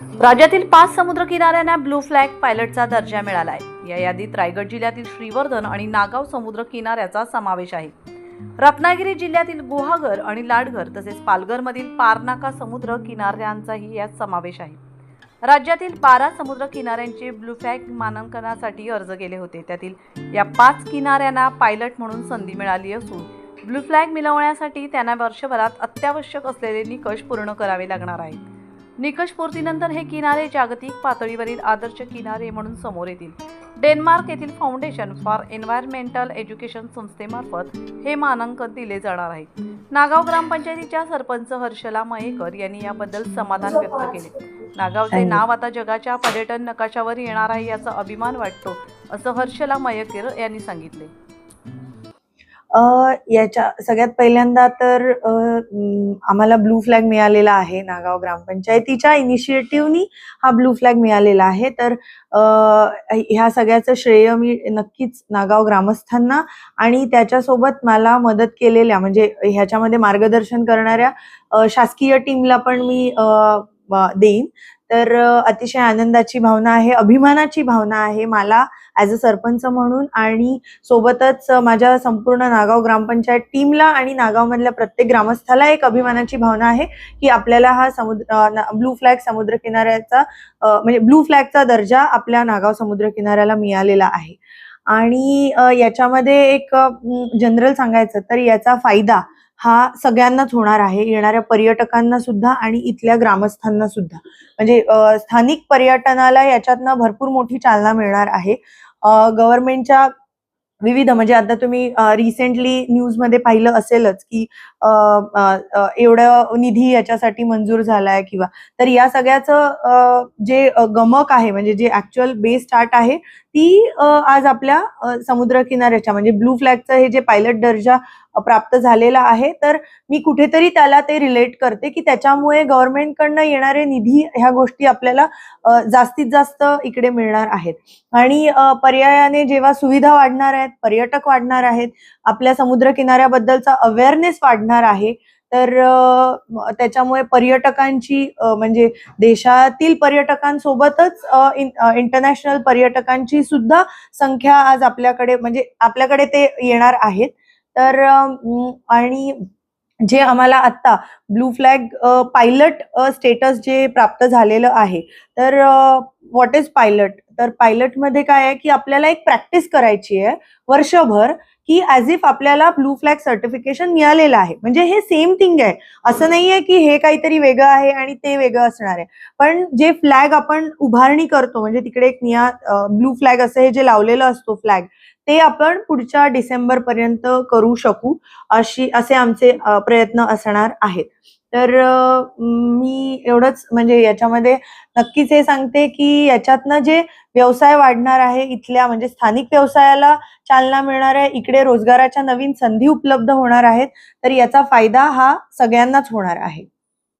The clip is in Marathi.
राज्यातील पाच समुद्र किनाऱ्यांना ब्लू फ्लॅग पायलटचा दर्जा मिळाला आहे या यादीत रायगड जिल्ह्यातील श्रीवर्धन आणि नागाव समुद्र किनाऱ्याचा समावेश आहे. रत्नागिरी जिल्ह्यातील गुहागर आणि लाडघर तसेच पालघरमधील पारनाका समुद्र किनाऱ्यांचाही यात समावेश आहे. राज्यातील बारा समुद्र किनाऱ्यांचे ब्लू फ्लॅग मानांकनासाठी अर्ज केले होते. त्यातील या पाच किनाऱ्यांना पायलट म्हणून संधी मिळाली असून ब्लू फ्लॅग मिळवण्यासाठी त्यांना वर्षभरात अत्यावश्यक असलेले निकष पूर्ण करावे लागणार आहेत. निकष पूर्तीनंतर हे किनारे जागतिक पातळीवरील आदर्श किनारे म्हणून समोर येतील. डेन्मार्क येथील फाउंडेशन फॉर एन्व्हायरमेंटल एज्युकेशन संस्थेमार्फत हे मानांकन दिले जाणार आहे. नागाव ग्रामपंचायतीच्या सरपंच हर्षला मयेकर यांनी याबद्दल समाधान व्यक्त केले. नागावचे नाव आता जगाच्या पर्यटन नकाशावर येणार आहे याचा अभिमान वाटतो असं हर्षला मयेकर यांनी सांगितले. याच्या सगळ्यात पहिल्यांदा तर आम्हाला ब्लू फ्लॅग मिळालेला आहे नागाव ग्रामपंचायतीच्या इनिशिएटिव्हनी हा ब्लू फ्लॅग मिळालेला आहे. तर ह्या सगळ्याचं श्रेय मी नक्कीच नागाव ग्रामस्थांना आणि त्याच्यासोबत मला मदत केलेल्या म्हणजे ह्याच्यामध्ये मार्गदर्शन करणाऱ्या शासकीय टीमला पण मी देईन. तर अतिशय आनंदाची भावना आहे अभिमानाची भावना आहे. मला ॲज अ सरपंच म्हणून आणि सोबतच माझ्या संपूर्ण नागाव ग्रामपंचायत टीमला आणि नागावमधल्या प्रत्येक ग्रामस्थाला एक अभिमानाची भावना आहे की आपल्याला हा समुद्र ब्लू फ्लॅग समुद्र किनाऱ्याचा म्हणजे ब्लू फ्लॅगचा दर्जा आपल्या नागाव समुद्र किनाऱ्याला मिळालेला आहे. आणि याच्यामध्ये एक जनरल सांगायचं तर याचा फायदा हा सगळ्यांनाच होणार आहे. येणाऱ्या पर्यटकांना सुद्धा आणि इथल्या ग्रामस्थांना सुद्धा. म्हणजे स्थानिक पर्यटनाला याच्यातनं भरपूर मोठी चालना मिळणार आहे. गव्हर्नमेंटच्या विविध म्हणजे आता तुम्ही रिसेंटली न्यूजमध्ये पाहिलं असेलच की एवढं निधी याच्यासाठी मंजूर झालाय किंवा तर या सगळ्याचं जे गमक आहे म्हणजे जे ऍक्च्युअल बेस स्टार्ट आहे ती आज आपल्या समुद्र किनाऱ्याच्या म्हणजे ब्लू फ्लॅगचं हे जे पायलट दर्जा प्राप्त झालेला आहे तर मी कुठेतरी त्याला ते रिलेट करते की त्याच्यामुळे गव्हर्नमेंटकडनं येणारे निधी ह्या गोष्टी आपल्याला जास्तीत जास्त इकडे मिळणार आहेत. आणि पर्यायाने जेव्हा सुविधा वाढणार आहेत पर्यटक वाढणार आहेत आपल्या समुद्र किनाऱ्याबद्दलचा अवेअरनेस वाढणार आहे. तर त्याच्यामुळे पर्यटकांची म्हणजे देशातील पर्यटकांसोबतच इंटरनॅशनल पर्यटकांची सुद्धा संख्या आज आपल्याकडे म्हणजे आपल्याकडे ते येणार आहेत. तर आणि जे आम्हाला आत्ता ब्लू फ्लॅग पायलट स्टेटस जे प्राप्त झालेलं आहे तर व्हॉट इज पायलट तर पायलटमध्ये काय आहे की आपल्याला एक प्रॅक्टिस करायची आहे वर्षभर की ॲज इफ आपल्याला ब्लू फ्लॅग सर्टिफिकेशन मिळालेलं आहे. म्हणजे हे सेम थिंग आहे. असं नाही आहे की हे काहीतरी वेगळं आहे आणि ते वेगळं असणार आहे. पण जे फ्लॅग आपण उभारणी करतो म्हणजे तिकडे एक निया ब्लू फ्लॅग असं हे जे लावलेलं असतो फ्लॅग ते आपण पुढच्या डिसेंबर पर्यंत करू शकू अशी असे आमचे प्रयत्न असणार आहेत. तर मी एवढंच म्हणजे याच्यामध्ये नक्कीच हे सांगते की याच्यातनं जे व्यवसाय वाढणार आहे इथल्या म्हणजे स्थानिक व्यवसायाला चालना मिळणार आहे इकडे रोजगाराच्या नवीन संधी उपलब्ध होणार आहेत तर याचा फायदा हा सगळ्यांनाच होणार आहे.